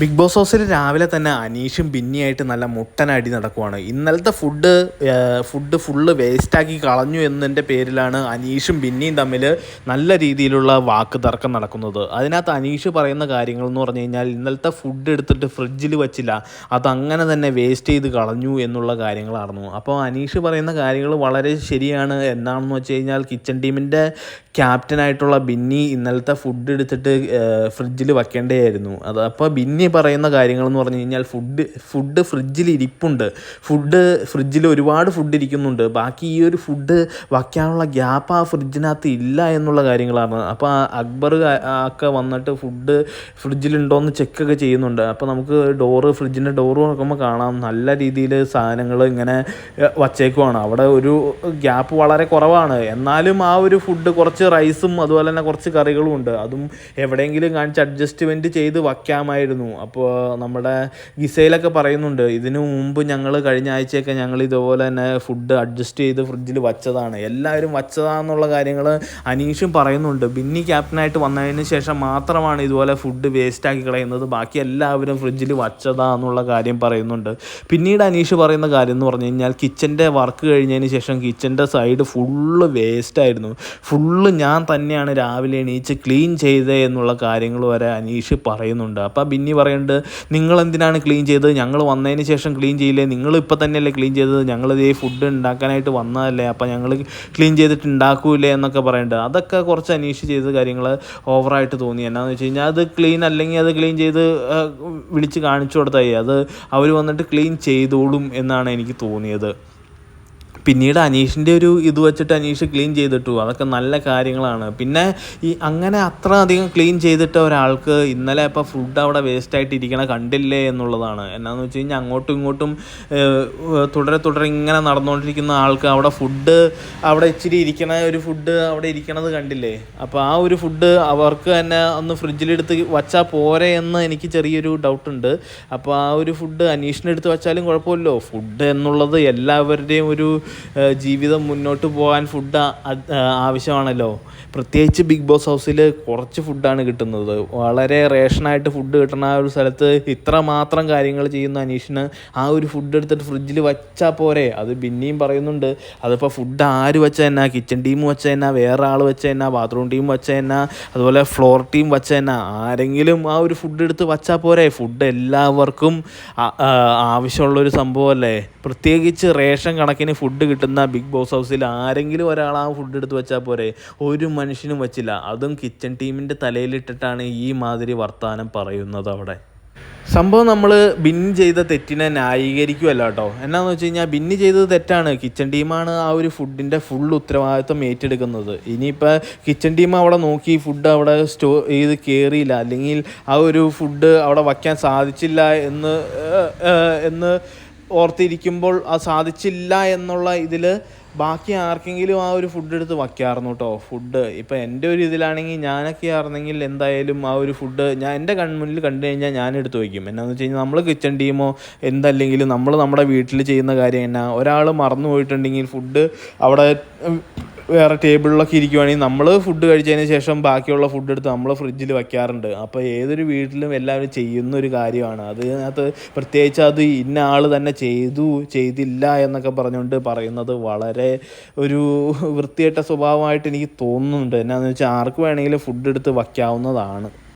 Big Boss ഹൗസിൽ രാവിലെ തന്നെ അനീഷും ബിന്നിയായിട്ട് നല്ല മുട്ടനടി നടക്കുവാണ്. ഇന്നലത്തെ ഫുഡ് ഫുഡ് ഫുള്ള് വേസ്റ്റാക്കി കളഞ്ഞു എന്നതിന്റെ പേരിലാണ് അനീഷും ബിന്നിയും തമ്മിൽ നല്ല രീതിയിലുള്ള വാക്ക് തർക്കം നടക്കുന്നത്. അതിനകത്ത് അനീഷ് പറയുന്ന കാര്യങ്ങൾ എന്ന് പറഞ്ഞു കഴിഞ്ഞാൽ ഇന്നലത്തെ ഫുഡ് എടുത്തിട്ട് ഫ്രിഡ്ജിൽ വെച്ചില്ല. അതങ്ങനെ തന്നെ വേസ്റ്റ് ചെയ്ത് കളഞ്ഞു എന്നുള്ള കാര്യങ്ങളായിരുന്നു അപ്പോൾ അനീഷ് പറയുന്ന കാര്യങ്ങൾ വളരെ ശരിയാണ്. എന്താണെന്ന് വെച്ച് കഴിഞ്ഞാൽ കിച്ചൺ ടീമിന്റെ ക്യാപ്റ്റനായിട്ടുള്ള ബിന്നി ഇന്നലത്തെ ഫുഡ് എടുത്തിട്ട് ഫ്രിഡ്ജിൽ വയ്ക്കേണ്ടതായിരുന്നു അത് അപ്പോൾ ബിന്നി പറയുന്ന കാര്യങ്ങൾ എന്ന് പറഞ്ഞു കഴിഞ്ഞാൽ ഫുഡ് ഫുഡ് ഫ്രിഡ്ജിൽ ഇരിപ്പുണ്ട്. ഫുഡ് ഫ്രിഡ്ജിൽ ഒരുപാട് ഫുഡ് ഇരിക്കുന്നുണ്ട്. ബാക്കി ഈ ഒരു ഫുഡ് വയ്ക്കാനുള്ള ഗ്യാപ്പ് ആ ഫ്രിഡ്ജിനകത്ത് ഇല്ല എന്നുള്ള കാര്യങ്ങളാണ്. അപ്പോൾ അക്ബർ ഒക്കെ വന്നിട്ട് ഫുഡ് ഫ്രിഡ്ജിലുണ്ടോയെന്ന് ചെക്കൊക്കെ ചെയ്യുന്നുണ്ട്. അപ്പോൾ നമുക്ക് ഡോറ് ഫ്രിഡ്ജിന്റെ ഡോറ് നോക്കുമ്പോൾ കാണാം. നല്ല രീതിയിൽ സാധനങ്ങൾ ഇങ്ങനെ വച്ചേക്കുവാണ്. അവിടെ ഒരു ഗ്യാപ്പ് വളരെ കുറവാണ്. എന്നാലും ആ ഒരു ഫുഡ് കുറച്ച് റൈസും അതുപോലെ തന്നെ കുറച്ച് കറികളും ഉണ്ട്. അതും എവിടെയെങ്കിലും കാണിച്ച് അഡ്ജസ്റ്റ്മെന്റ് ചെയ്ത് വയ്ക്കാമായിരുന്നു. അപ്പോൾ നമ്മുടെ ഗിസയിലൊക്കെ പറയുന്നുണ്ട് ഇതിനു മുമ്പ് ഞങ്ങൾ കഴിഞ്ഞ ആഴ്ചയൊക്കെ ഞങ്ങൾ ഇതുപോലെ തന്നെ ഫുഡ് അഡ്ജസ്റ്റ് ചെയ്ത് ഫ്രിഡ്ജിൽ വച്ചതാണ്. എല്ലാവരും വച്ചതാണെന്നുള്ള കാര്യങ്ങൾ അനീഷും പറയുന്നുണ്ട്. ബിന്നി ക്യാപ്റ്റനായിട്ട് വന്നതിന് ശേഷം മാത്രമാണ് ഇതുപോലെ ഫുഡ് വേസ്റ്റാക്കി കളയുന്നത്. ബാക്കി എല്ലാവരും ഫ്രിഡ്ജിൽ വച്ചതാന്നുള്ള കാര്യം പറയുന്നുണ്ട്. പിന്നീട് അനീഷ് പറയുന്ന കാര്യം എന്ന് പറഞ്ഞു കഴിഞ്ഞാൽ കിച്ചന്റെ വർക്ക് കഴിഞ്ഞതിന് ശേഷം കിച്ചന്റെ സൈഡ് ഫുള്ള് വേസ്റ്റായിരുന്നു ഫുള്ള് ഞാൻ തന്നെയാണ് രാവിലെ എണീച്ച് ക്ലീൻ ചെയ്തത് എന്നുള്ള കാര്യങ്ങൾ വരെ അനീഷ് പറയുന്നുണ്ട്. അപ്പോൾ ബിന്നി പറയുന്നുണ്ട് നിങ്ങൾ എന്തിനാണ് ക്ലീൻ ചെയ്തത്? ഞങ്ങൾ വന്നതിന് ശേഷം ക്ലീൻ ചെയ്യില്ലേ? നിങ്ങൾ ഇപ്പോൾ തന്നെയല്ലേ ക്ലീൻ ചെയ്തത്? ഞങ്ങൾ ഈ ഫുഡ് ഉണ്ടാക്കാനായിട്ട് വന്നതല്ലേ? അപ്പോൾ ഞങ്ങൾ ക്ലീൻ ചെയ്തിട്ട് ഉണ്ടാക്കൂലേ എന്നൊക്കെ പറയുന്നുണ്ട്. അതൊക്കെ കുറച്ച് അന്വേഷിച്ച് ചെയ്ത് കാര്യങ്ങൾ ഓവറായിട്ട് തോന്നി. എന്നാന്ന് വെച്ച് കഴിഞ്ഞാൽ അത് ക്ലീൻ അല്ലെങ്കിൽ അത് ക്ലീൻ ചെയ്ത് വിളിച്ച് കാണിച്ചു കൊടുത്തായി അത് അവർ വന്നിട്ട് ക്ലീൻ ചെയ്തോളും എന്നാണ് എനിക്ക് തോന്നിയത്. പിന്നീട് അനീഷിന്റെ ഒരു ഇത് വെച്ചിട്ട് അനീഷ് ക്ലീൻ ചെയ്തിട്ടു. അതൊക്കെ നല്ല കാര്യങ്ങളാണ്. പിന്നെ ഈ അങ്ങനെ അത്ര അധികം ക്ലീൻ ചെയ്തിട്ട് ഒരാൾക്ക് ഇന്നലെ ഇപ്പോൾ ഫുഡ് അവിടെ വേസ്റ്റ് ആയിട്ട് ഇരിക്കണ കണ്ടില്ലേ എന്നുള്ളതാണ്. എന്നാന്ന് വെച്ച് കഴിഞ്ഞാൽ അങ്ങോട്ടും ഇങ്ങോട്ടും തുടരെ തുടരെ ഇങ്ങനെ നടന്നുകൊണ്ടിരിക്കുന്ന ആൾക്ക് അവിടെ ഫുഡ് അവിടെ ഇച്ചിരി ഇരിക്കണ ഒരു ഫുഡ് അവിടെ ഇരിക്കണത് കണ്ടില്ലേ? അപ്പോൾ ആ ഒരു ഫുഡ് അവർക്ക് തന്നെ ഒന്ന് ഫ്രിഡ്ജിലെടുത്ത് വച്ചാൽ പോരെ എന്ന് എനിക്ക് ചെറിയൊരു ഡൗട്ടുണ്ട് അപ്പോൾ ആ ഒരു ഫുഡ് അനീഷിനെടുത്ത് വെച്ചാലും കുഴപ്പമില്ലല്ലോ. ഫുഡ് എന്നുള്ളത് എല്ലാവരുടെയും ഒരു ജീവിതം മുന്നോട്ട് പോകാൻ ഫുഡ് ആവശ്യമാണല്ലോ. പ്രത്യേകിച്ച് ബിഗ് ബോസ് ഹൗസിൽ കുറച്ച് ഫുഡാണ് കിട്ടുന്നത്. വളരെ റേഷനായിട്ട് ഫുഡ് കിട്ടുന്ന ആ ഒരു സ്ഥലത്ത് ഇത്ര മാത്രം കാര്യങ്ങൾ ചെയ്യുന്ന അനീഷിന് ആ ഒരു ഫുഡ് എടുത്തിട്ട് ഫ്രിഡ്ജിൽ വച്ചാൽ പോരെ. അത് പിന്നെയും പറയുന്നുണ്ട്. അതിപ്പോൾ ഫുഡ് ആര് വെച്ച തന്നെ? കിച്ചൺ ടീം വെച്ച തന്നെ? വേറെ ആൾ വെച്ച തന്നെ? ബാത്റൂം ടീം വെച്ച തന്നെ? അതുപോലെ ഫ്ലോർ ടീം വെച്ച തന്നെ? ആരെങ്കിലും ആ ഒരു ഫുഡ് എടുത്ത് വച്ചാൽ പോരെ. ഫുഡ് എല്ലാവർക്കും ആവശ്യമുള്ളൊരു സംഭവമല്ലേ പ്രത്യേകിച്ച് റേഷൻ കണക്കിന് ഫുഡ് കിട്ടുന്ന ബിഗ് ബോസ് ഹൗസിൽ ആരെങ്കിലും ഒരാൾ ആ ഫുഡ് എടുത്ത് വെച്ചാൽ പോരെ. ഒരു മനുഷ്യനും വച്ചില്ല. അതും കിച്ചൺ ടീമിന്റെ തലയിലിട്ടിട്ടാണ് ഈ മാതിരി വർത്തമാനം പറയുന്നത് അവിടെ. സംഭവം നമ്മൾ ബിൻ ചെയ്ത തെറ്റിനെ ന്യായീകരിക്കുമല്ല കേട്ടോ. എന്നാന്ന് വെച്ച് കഴിഞ്ഞാൽ ബിന്ന് ചെയ്തത് തെറ്റാണ്. കിച്ചൺ ടീമാണ് ആ ഒരു ഫുഡിന്റെ ഫുൾ ഉത്തരവാദിത്വം ഏറ്റെടുക്കുന്നത്. ഇനിയിപ്പോൾ കിച്ചൺ ടീം അവിടെ നോക്കി ഫുഡ് അവിടെ സ്റ്റോ ചെയ്ത് കയറിയില്ല അല്ലെങ്കിൽ ആ ഒരു ഫുഡ് അവിടെ വയ്ക്കാൻ സാധിച്ചില്ല എന്ന് എന്ന് ഓർത്തിരിക്കുമ്പോൾ അത് സാധിച്ചില്ല എന്നുള്ള ഇതിൽ ബാക്കി ആർക്കെങ്കിലും ആ ഒരു ഫുഡ് എടുത്ത് വയ്ക്കാറുന്നു കേട്ടോ ഫുഡ് ഇപ്പം എന്റെ ഒരു ഇതിലാണെങ്കിൽ ഞാനൊക്കെ ആയിരുന്നെങ്കിൽ എന്തായാലും ആ ഒരു ഫുഡ് ഞാൻ എന്റെ കൺമുന്നിൽ കണ്ടു കഴിഞ്ഞാൽ ഞാൻ എടുത്ത് വയ്ക്കും. എന്നാന്ന് വെച്ച് കഴിഞ്ഞാൽ നമ്മൾ കിച്ചൺ ടീമോ എന്തല്ലെങ്കിലും നമ്മൾ നമ്മുടെ വീട്ടിൽ ചെയ്യുന്ന കാര്യം എന്നാ ഒരാൾ മറന്നു പോയിട്ടുണ്ടെങ്കിൽ ഫുഡ് അവിടെ വേറെ ടേബിളിലൊക്കെ ഇരിക്കുവാണെങ്കിൽ നമ്മൾ ഫുഡ് കഴിച്ചതിന് ശേഷം ബാക്കിയുള്ള ഫുഡ് എടുത്ത് നമ്മൾ ഫ്രിഡ്ജിൽ വെക്കാറുണ്ട്. അപ്പോൾ ഏതൊരു വീട്ടിലും എല്ലാവരും ചെയ്യുന്ന ഒരു കാര്യമാണ് അതിനകത്ത് പ്രത്യേകിച്ച് അത് ഇന്ന ആൾ തന്നെ ചെയ്തു ചെയ്തില്ല എന്നൊക്കെ പറഞ്ഞുകൊണ്ട് പറയുന്നത് വളരെ ഒരു വൃത്തികെട്ട സ്വഭാവമായിട്ട് എനിക്ക് തോന്നുന്നുണ്ട്. എന്നാന്ന് വെച്ചാൽ ആർക്ക് വേണമെങ്കിലും ഫുഡ് എടുത്ത് വയ്ക്കാവുന്നതാണ്.